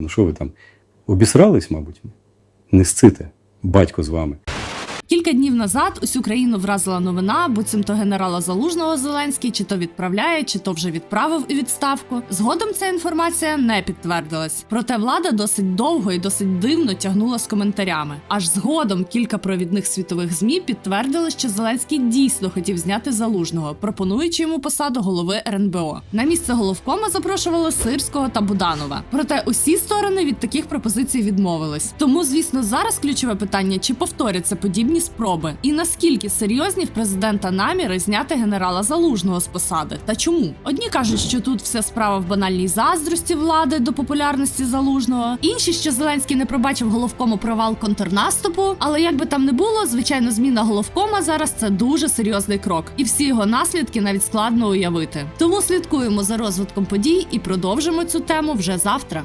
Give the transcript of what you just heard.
Ну що ви там? Обісрались, мабуть? Не сците, батько з вами. Кілька днів назад усю країну вразила новина, буцімто генерала Залужного Зеленський чи то відправляє, чи то вже відправив у відставку. Згодом ця інформація не підтвердилась. Проте влада досить довго і досить дивно тягнула з коментарями. Аж згодом кілька провідних світових змі підтвердили, що Зеленський дійсно хотів зняти залужного, пропонуючи йому посаду голови РНБО. На місце головкома запрошували Сирського та Буданова. Проте усі сторони від таких пропозицій відмовились. Тому, звісно, зараз ключове питання: чи повторяться подібні спроби, і наскільки серйозні в президента наміри зняти генерала залужного з посади, та чому? Одні кажуть, що тут вся справа в банальній заздрості влади до популярності залужного, інші, що Зеленський не пробачив головкому провал контрнаступу. Але як би там не було, звичайно, зміна головкома зараз це дуже серйозний крок, і всі його наслідки навіть складно уявити. Тому слідкуємо за розвитком подій і продовжимо цю тему вже завтра.